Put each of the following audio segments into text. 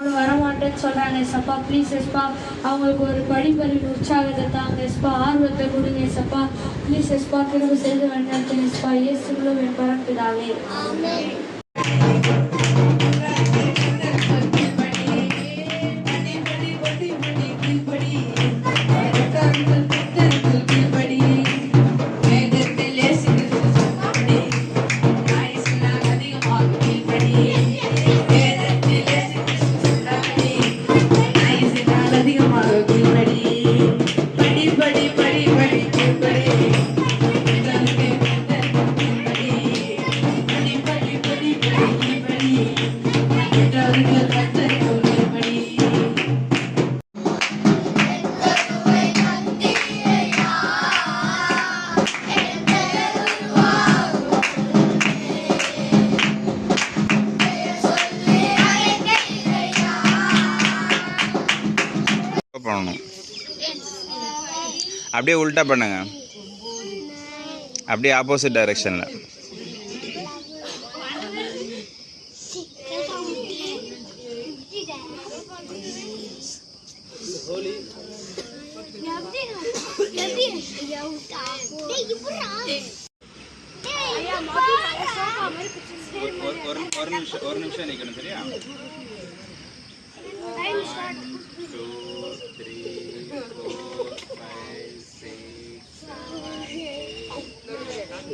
அவங்க வரமாட்டேன்னு சொல்றாங்க எஸ்ப்பா ப்ளீஸ் எஸ்ப்பா அவங்களுக்கு ஒரு படிப்பறிவு உற்சாகத்தை தாங்க எஸ்ப்பா ஆர்வத்தை கொடுங்க எஸ்ப்பா ப்ளீஸ் எஸ்ப்பா திரும்ப செய்து வேண்டாம் எஸ்ப்பா இயேசுகளும் என் பரப்பிதாவே அப்படியே உல்ட்டா பண்ணுங்க. அப்படியே ஆப்போசிட் டைரெக்ஷனில் ஒரு ஒரு நிமிஷம் ஒரு நிமிஷம் நிற்கணும் சரியா?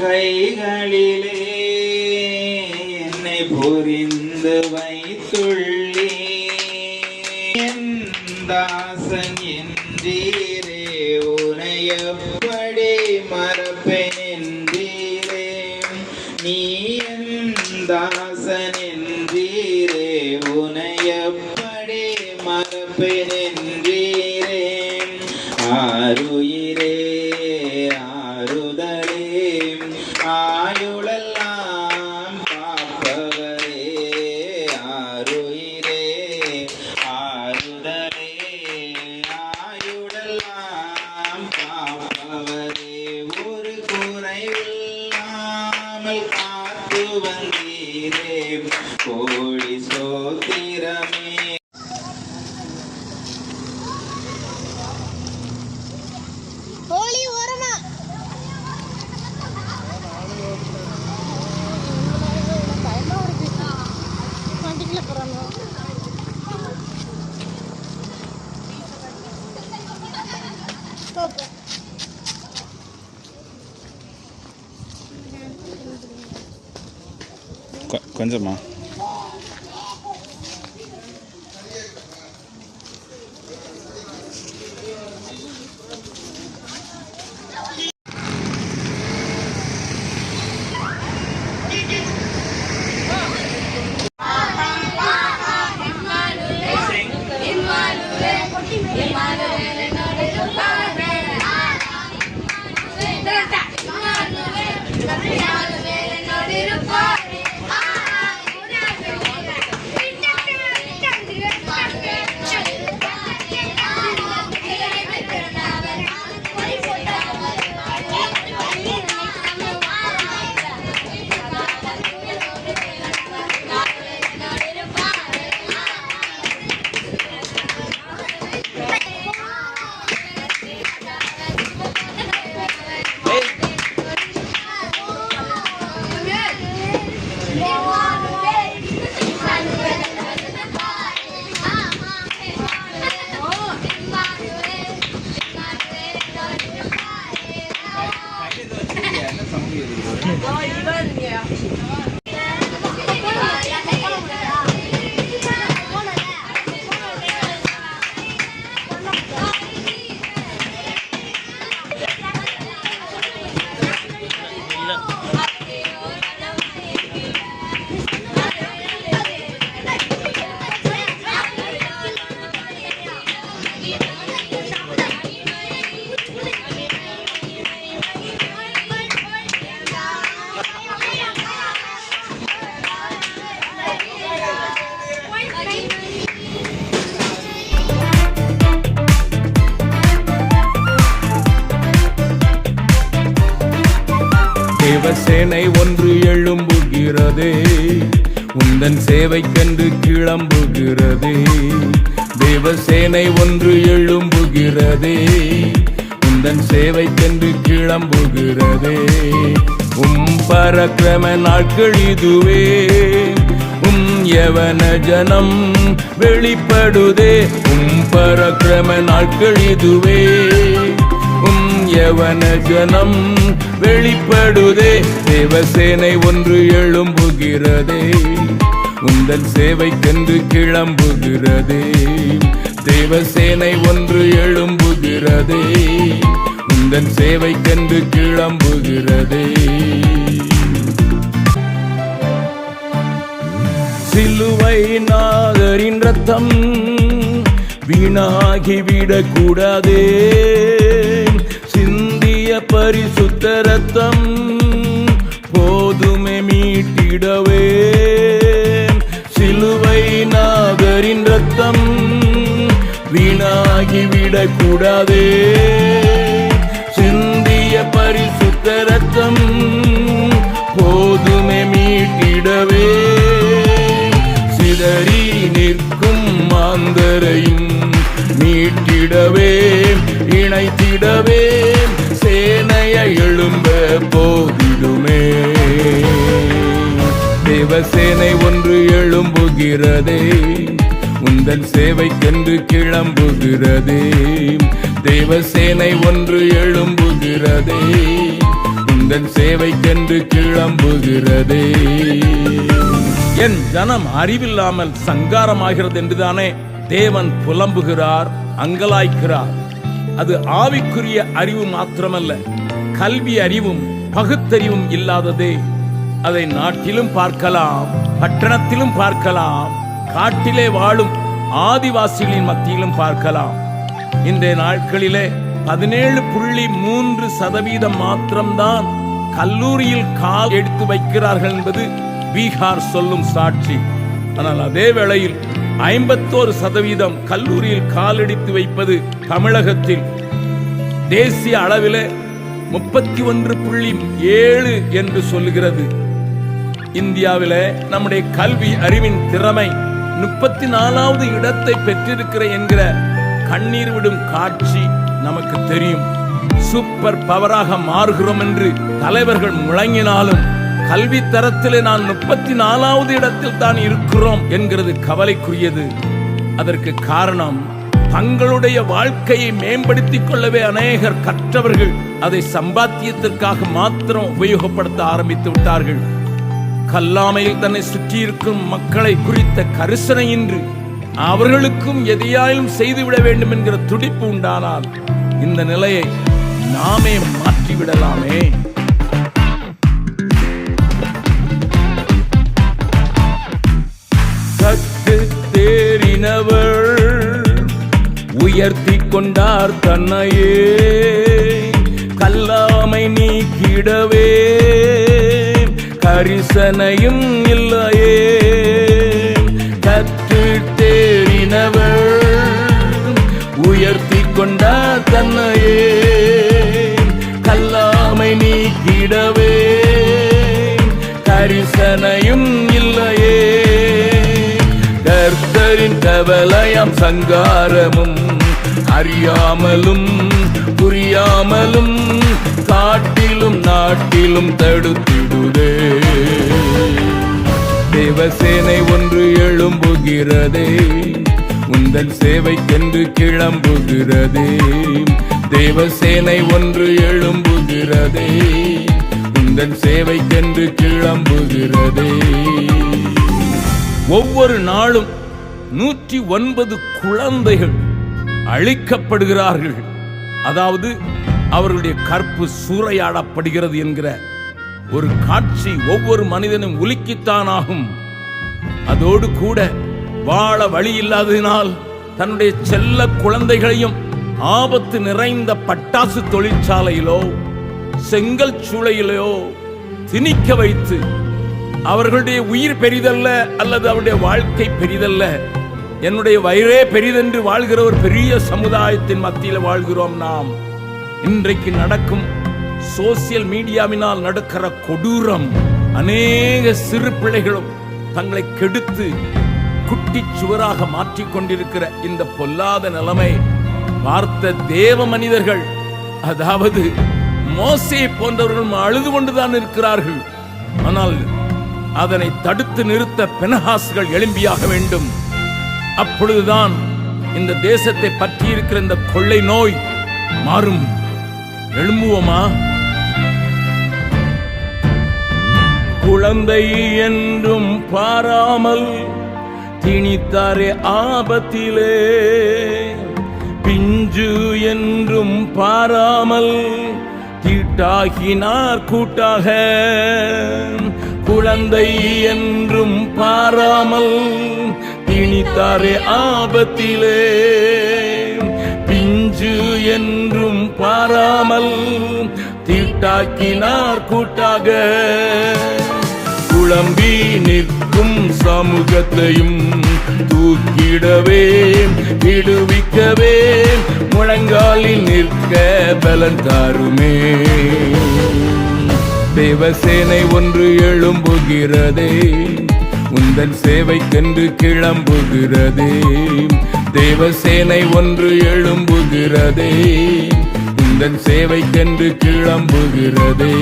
கைகளிலே என்னை புரிந்து வைத்துள்ளே. என் தாசன் என்றீரே உனையப்படி மறப்பேன் என்றீரே நீ என் தாசன் என்றீரே உனையப்படி மறப்பேன் என்றீரே ஆருயிரே 怎么 தேவசேனை ஒன்று எழும்புகிறதே. உந்தன் சேவைக்கென்று கிளம்புகிறதே. தேவசேனை ஒன்று எழும்புகிறதே. உந்தன் சேவைக்கென்று கிளம்புகிறதே. உம் பரக்கிரம நாட்கள் இதுவே. உம் யவன ஜனம் வெளிப்படுதே. உம் பரக்கிரம நாட்கள் இதுவே. உம் ஜனம் வெளிப்படுதே. தேவசேனை ஒன்று எழும்புகிறதே. உந்தன் சேவைக்கென்று கிளம்புகிறதே. தேவசேனை ஒன்று எழும்புகிறதே. உந்தன் சேவைக்கென்று கிளம்புகிறதே. சிலுவை நாதரின் ரத்தம் வீணாகிவிடக்கூடாதே. சிந்திய பரிசுத்த ரத்தம் போதுமே மீட்டிடவே. சிலுவை நாகரின் ரத்தம் வீணாகிவிடக்கூடாதே சிந்திய பரிசுத்த ரத்தம் போதுமே மீட்டிடவே. சிதறி நிற்கும் மாந்தரையும் மீட்டிடவே இணைத்திடவே. தேவசேனை ஒன்று எழும்புகிறதே. உந்தன் சேவைக்கென்று கிளம்புகிறதே. தேவசேனை ஒன்று எழும்புகிறதே. உந்தன் சேவைக்கென்று கிளம்புகிறதே. என் ஜனம் அறிவில்லாமல் சங்காரமாகிறது என்றுதானே தேவன் புலம்புகிறார் அங்கலாய்க்கிறார். அது ஆவிக்குரிய அறிவு மாத்திரமல்ல கல்வி அறிவும் பகுத்தறிவும் இல்லாததே. அதை நாட்டிலும் பார்க்கலாம் பட்டணத்திலும் பார்க்கலாம் காட்டிலே வாழும் ஆதிவாசிகளின் மத்தியிலும் பார்க்கலாம். இன்றைய நாட்களிலே பதினேழு புள்ளி மூன்று சதவீதம் மாத்திரம்தான் கல்லூரியில் கால் எடுத்து வைக்கிறார்கள் என்பது பீகார் சொல்லும் சாட்சி. ஆனால் அதே வேளையில் ஐம்பத்தோரு சதவீதம் கல்லூரியில் காலடித்து வைப்பது தமிழகத்தில் தேசிய அளவில் முப்பத்தி ஒன்று புள்ளி ஏழு என்று சொல்லுகிறது. இந்தியாவில நம்முடைய கல்வி அறிவின் திறமை முப்பத்தி நாலாவது இடத்தை பெற்றிருக்கிற என்கிற கண்ணீர் விடும் காட்சி நமக்கு தெரியும். சூப்பர் பவராக மாறுகிறோம் என்று தலைவர்கள் முழங்கினாலும் கல்வி தரத்திலே நான் முப்பத்தி நாலாவது இடத்தில் தான் இருக்கிறோம் என்கிறது கவலைக்குரியது. அதற்கு காரணம் தங்களுடைய வாழ்க்கையை மேம்படுத்திக் கொள்ளவே அநேகர் கற்றவர்கள் அதை சம்பாத்தியத்திற்காக மாத்திரம் உபயோகப்படுத்த ஆரம்பித்து விட்டார்கள். கல்லாமையில் தன்னை சுற்றியிருக்கும் மக்களை குறித்த கரிசனையின்றி அவர்களுக்கும் எதையாலும் செய்துவிட வேண்டும் என்கிற துடிப்பு உண்டானால் இந்த நிலையை நாமே மாற்றிவிடலாமே. கற்று தேறினவள் உயர்த்தி கொண்டார் தன்னையே. கல்லாமை நீக்கிடவே கரிசனையும் இல்லையே. கற்று தேறினவள் உயர்த்தி கொண்டார் தன்னையே. கல்லாமை நீக்கிடவே. கரிசனையும் இல்லையே. கர்த்தரின் கவலையம் சங்காரமும் அறியாமலும் புரியாமலும் காட்டிலும் நாட்டிலும் தடுத்து தேவசேனை ஒன்று எழும்புகிறதே. உந்தன் சேவைக்கென்று கிளம்புகிறதே. தேவசேனை ஒன்று எழும்புகிறதே. உந்தன் சேவைக்கென்று கிளம்புகிறதே. ஒவ்வொரு நாளும் நூற்றி ஒன்பது குழந்தைகள் அழிக்கப்படுகிறார்கள். அதாவது அவர்களுடைய கற்பு சூறையாடப்படுகிறது என்கிற ஒரு காட்சி ஒவ்வொரு மனிதனும் உலுக்கித்தானாகும். ஆகும் அதோடு கூட வாழ வழி இல்லாததினால் தன்னுடைய செல்ல குழந்தைகளையும் ஆபத்து நிறைந்த பட்டாசு தொழிற்சாலையிலோ செங்கல் சூளையிலோ திணிக்க வைத்து அவர்களுடைய உயிர் பெரிதல்ல அல்லது அவருடைய வாழ்க்கை பெரிதல்ல என்னுடைய வயிறே பெரிதென்று வாழ்கிற ஒரு பெரிய சமுதாயத்தின் மத்தியில் வாழ்கிறோம் நாம். இன்றைக்கு நடக்கும் சோசியல் மீடியாவினால் நடக்கிற கொடூரம் அநேக சிறு பிள்ளைகளும் தங்களை கெடுத்து குட்டி சுவராக மாற்றிக் கொண்டிருக்கிற இந்த பொல்லாத நிலைமை பார்த்த தேவ மனிதர்கள் அதாவது மோசே போன்றவர்களும் அழுது கொண்டுதான் இருக்கிறார்கள். ஆனால் அதனை தடுத்து நிறுத்த பெனஹாஸ்கள் எழும்பியாக வேண்டும். அப்பொழுதுதான் இந்த தேசத்தை பற்றி இருக்கிற இந்த கொள்ளை நோய் மாறும். எழும்புவோமா? குழந்தை என்றும் பாராமல் திணித்தாரே ஆபத்திலே. பிஞ்சு என்றும் பாராமல் தீட்டாகினார் கூட்டாக. குழந்தை என்றும் பாராமல் திணித்தாரே ஆபத்திலே. பிஞ்சு என்றும் பாராமல் தீட்டாக்கினார் கூட்டாக. குழம்பி நிற்கும் சமூகத்தையும் தூக்கிடவே விடுவிக்கவே முழங்காலில் நிற்க பலன் தாருமே. தேவசேனை ஒன்று எழும்புகிறதே உந்தன் சேவைக்கென்று கிளம்புகிறதே. தேவசேனை ஒன்று எழும்புகிறதே உந்தன் சேவைக்கென்று கிளம்புகிறதே.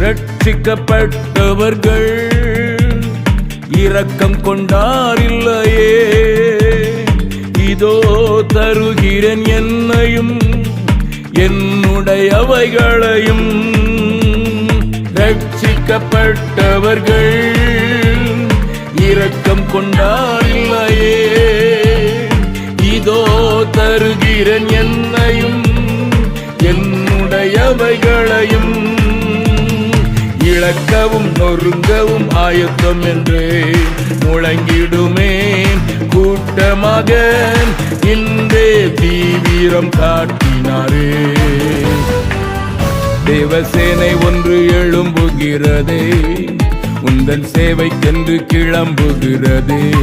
ரட்சிக்கப்பட்டவர்கள் இரக்கம் கொண்டாரில்லையே இதோ தருகிறேன் என்னையும் என்னுடையவைகளையும். ரட்சிக்கப்பட்டவர்கள் இரக்கம் கொண்டாரில்லையே இதோ தருகிறேன் என்னையும் என்னுடையவைகளையும். இழக்கவும் நொறுங்கவும் ஆயத்தம் என்று முழங்கிடுமே. கூட்டமாக இன்றே தீவிரம் காட்டினாரே. தேவசேனை ஒன்று எழும்புகிறதே. உந்தன் சேவைக்கென்று கிளம்புகிறதே.